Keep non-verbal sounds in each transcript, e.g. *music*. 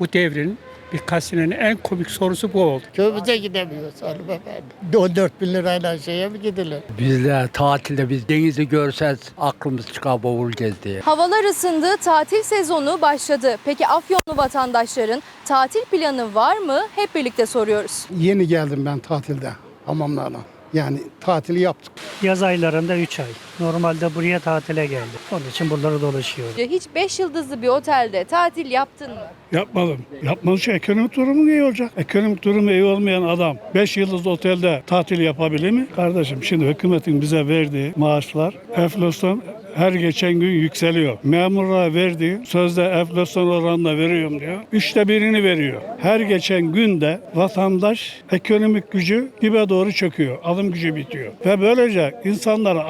Bu devrin birkaç senenin en komik sorusu bu oldu. Köyümüze gidemiyoruz hanımefendi. 14 bin lirayla şeye mi gidilir? Biz de tatilde biz denizi görsek aklımız çıkar boğulacağız diye. Havalar ısındı, tatil sezonu başladı. Peki Afyonlu vatandaşların tatil planı var mı? Hep birlikte soruyoruz. Yeni geldim ben tatilde hamamlardan. Yani tatili yaptık. Yaz aylarında 3 ay. Normalde buraya tatile geldim. Onun için buraları dolaşıyorum. Hiç 5 yıldızlı bir otelde tatil yaptın mı? Yapmadım. Yapmadığı şey ekonomik durumu iyi olacak. Ekonomik durumu iyi olmayan adam 5 yıldızlı otelde tatil yapabilir mi? Kardeşim şimdi hükümetin bize verdiği maaşlar enflasyon her geçen gün yükseliyor. Memurlara verdiği sözde enflasyon oranla veriyorum diyor. Üçte birini veriyor. Her geçen günde vatandaş ekonomik gücü dibe doğru çöküyor. Alım gücü bitiyor. Ve böylece insanları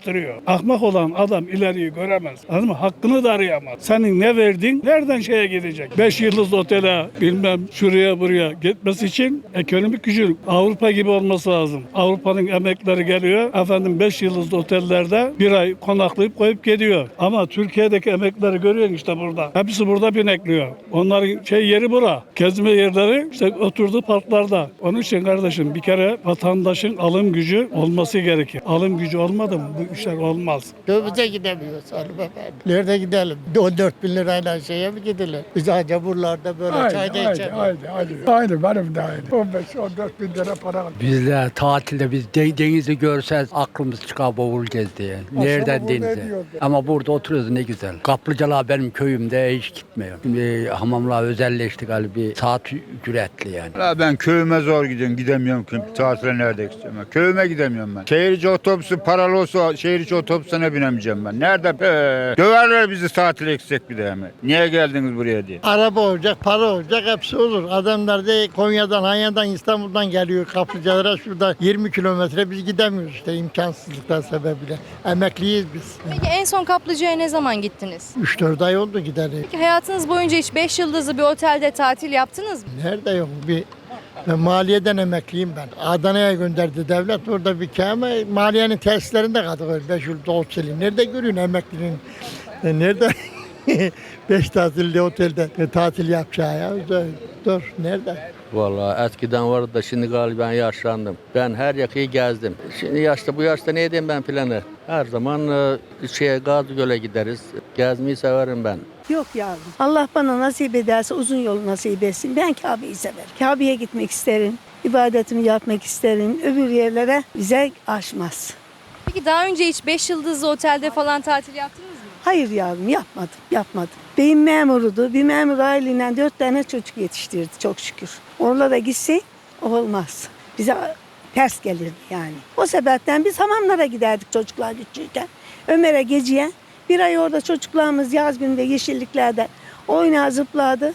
ahmaklaştırıyor. Ahmak olan adam ileriyi göremez. Anladın mı? Hakkını da arayamaz. Senin ne verdin? Nereden şeye gidecek? 5 yıldızlı otele bilmem şuraya buraya gitmesi için ekonomik gücün Avrupa gibi olması lazım. Avrupa'nın emekleri geliyor. Efendim 5 yıldızlı otellerde bir ay konaklayıp koyup gidiyor. Ama Türkiye'deki emekleri görüyorsun işte burada. Hepsi burada binekliyor. Onların şey yeri bura. Gezme yerleri işte oturduğu parklarda. Onun için kardeşim bir kere vatandaşın alım gücü olması gerekir. Alım gücü olmadı mı bu işler olmaz. Köyümüze gidemiyoruz hanımefendi. Nerede gidelim? 14 bin lirayla şeye mi gidilir? Biz ancak buralarda böyle çayda içelim. aynı, aynı. Aynı benim de aynı. 15-14 bin lira para aldım. Biz de tatilde biz de- denizi görsek aklımız çıkar boğulacağız diye. Nereden denize? Ama burada oturuyoruz ne güzel. Kaplıcalar benim köyümde hiç gitmiyor. Şimdi hamamlar özelleşti galiba bir saat ücretli yani. Ya ben köyüme zor gidiyorum. Gidemiyorum ki. Tatile nerede gideceğim? Köyüme gidemiyorum ben. Şehir içi otobüsü paralı olsa şehir içi otobüsüne binemeyeceğim ben. Nerede? Ee, döverler bizi tatile gitsek bir de hemen. Niye geldiniz buraya diye. Araba olacak, para olacak hepsi olur. Adamlar da Konya'dan, Hanya'dan, İstanbul'dan geliyor kaplıcalara. Şurada 20 kilometre biz gidemiyoruz işte imkansızlıklar sebebiyle. Emekliyiz biz. Peki en son kaplıcaya ne zaman gittiniz? 3-4 ay oldu gideri. Peki hayatınız boyunca hiç 5 yıldızlı bir otelde tatil yaptınız mı? Nerede yok bir ben maliyeden emekliyim ben. Adana'ya gönderdi devlet. Orada bir kâme maliyenin tesislerinde kaldık öyle 5 yıl oteli. Nerede görüyorsun emeklinin? E, Nerede? *laughs* 5 tatilli otelde e, tatil yapacağı ya. Dur, dur nerede? Vallahi eskiden vardı da şimdi galiba ben yaşlandım. Ben her yakayı gezdim. Şimdi yaşta bu yaşta ne edeyim ben planı? Her zaman e, şeye Gazgöl'e gideriz. Gezmeyi severim ben. Yok yavrum. Allah bana nasip ederse uzun yol nasip etsin. Ben Kabe'yi severim. Kabe'ye gitmek isterim. ibadetimi yapmak isterim. Öbür yerlere bize aşmaz. Peki daha önce hiç 5 yıldızlı otelde falan tatil yaptınız mı? Hayır yavrum yapmadım, yapmadım. Beyim memurudu. Bir memur aileyle dört tane çocuk yetiştirdi çok şükür. Oralara gitse olmaz. Bize ters gelirdi yani. O sebepten biz hamamlara giderdik çocuklar küçükken. Ömer'e geceye bir ay orada çocuklarımız yaz günde yeşilliklerde oynar zıpladı.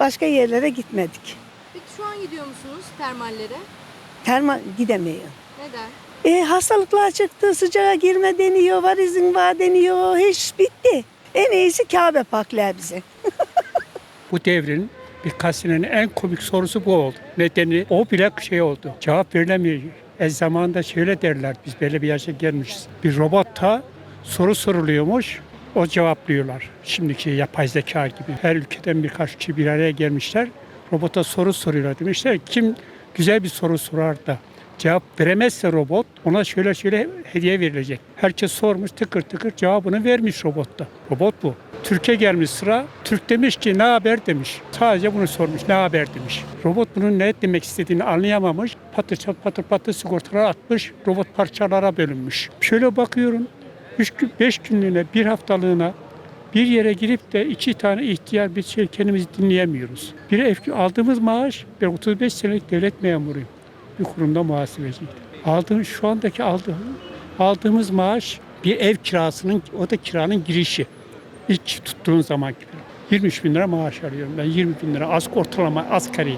Başka yerlere gitmedik. Peki şu an gidiyor musunuz termallere? Termal gidemeyiyor. Neden? E, hastalıklar çıktı, sıcağa girme deniyor, var izin var deniyor, hiç bitti. En iyisi Kabe pakler bize. *laughs* Bu devrin birkaç senenin en komik sorusu bu oldu. Nedeni o bile şey oldu. Cevap verilemiyor. E zamanında şöyle derler biz böyle bir yaşa gelmişiz. Bir robotta soru soruluyormuş. O cevaplıyorlar. Şimdiki yapay zeka gibi. Her ülkeden birkaç kişi bir araya gelmişler. Robota soru soruyorlar. Demişler kim güzel bir soru sorar da cevap veremezse robot ona şöyle şöyle hediye verilecek. Herkes sormuş tıkır tıkır cevabını vermiş robotta. Robot bu. Türkiye gelmiş sıra. Türk demiş ki ne haber demiş. Sadece bunu sormuş ne haber demiş. Robot bunun ne demek istediğini anlayamamış. Patır patır patır sigortalar atmış. Robot parçalara bölünmüş. Şöyle bakıyorum. 3 gün, 5 günlüğüne, bir haftalığına bir yere girip de iki tane ihtiyar bir şey kendimizi dinleyemiyoruz. Bir ev aldığımız maaş, ben 35 senelik devlet memuruyum. Bir kurumda muhasebeciydim. Aldığım, şu andaki aldığım, aldığımız maaş bir ev kirasının, o da kiranın girişi. İlk tuttuğun zaman gibi. 23 bin lira maaş alıyorum ben. 20 bin lira az ortalama asgari.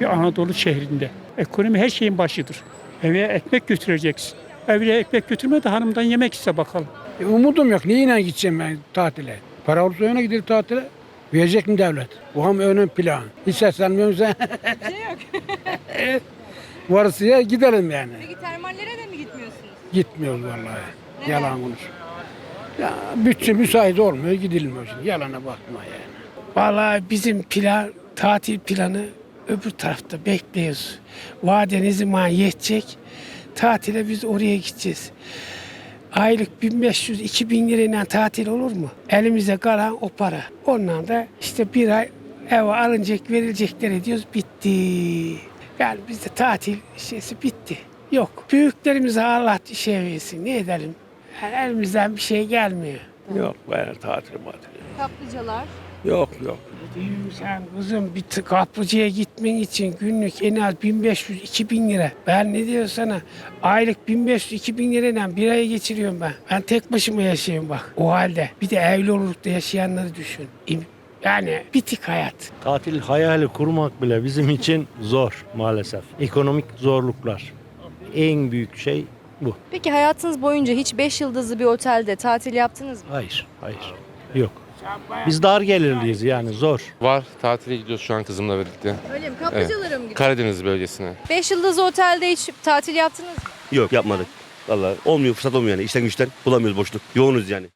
Bir Anadolu şehrinde. Ekonomi her şeyin başıdır. Eve ekmek götüreceksin. Evine ekmek götürme de hanımdan yemek iste bakalım. E, umudum yok. Neyle gideceğim ben tatile? Para olursa öyle gider tatile. Verecek mi devlet? Bu hem ön plan. Hiç seslenmiyorum sen. yok. *laughs* Ya gidelim yani. Peki termallere de mi gitmiyorsunuz? Gitmiyoruz vallahi. Yalan konuş. Ya bütçe müsait olmuyor gidilmiyor şimdi. Yalana bakma yani. Vallahi bizim plan, tatil planı öbür tarafta bekliyoruz. Vade ne zaman yetecek? Tatile biz oraya gideceğiz. Aylık 1500-2000 lirayla tatil olur mu? Elimize kalan o para. Ondan da işte bir ay eve alınacak, verilecekler diyoruz. Bitti. Yani bizde tatil şeysi bitti. Yok. Büyüklerimize Allah şey versin. Ne edelim? Yani elimizden bir şey gelmiyor. Yok ben tatil matil. Kaplıcalar. Yok yok. Diyorum sen kızım bir tık kaplıcaya gitmen için günlük en az 1500-2000 lira. Ben ne diyorum sana? Aylık 1500-2000 lirayla bir ay geçiriyorum ben. Ben tek başıma yaşıyorum bak. O halde bir de evli olurlukta yaşayanları düşün. İm- Yani bitik hayat. Tatil hayali kurmak bile bizim için zor maalesef. Ekonomik zorluklar. En büyük şey bu. Peki hayatınız boyunca hiç 5 yıldızlı bir otelde tatil yaptınız mı? Hayır, hayır. Yok. Biz dar gelirliyiz yani zor. Var. Tatile gidiyoruz şu an kızımla birlikte. Öyle mi? Kaplıcalara mı gidiyorsunuz? Karadeniz bölgesine. 5 yıldızlı otelde hiç tatil yaptınız mı? Yok yapmadık. Vallahi olmuyor fırsat olmuyor yani işten güçten bulamıyoruz boşluk. Yoğunuz yani.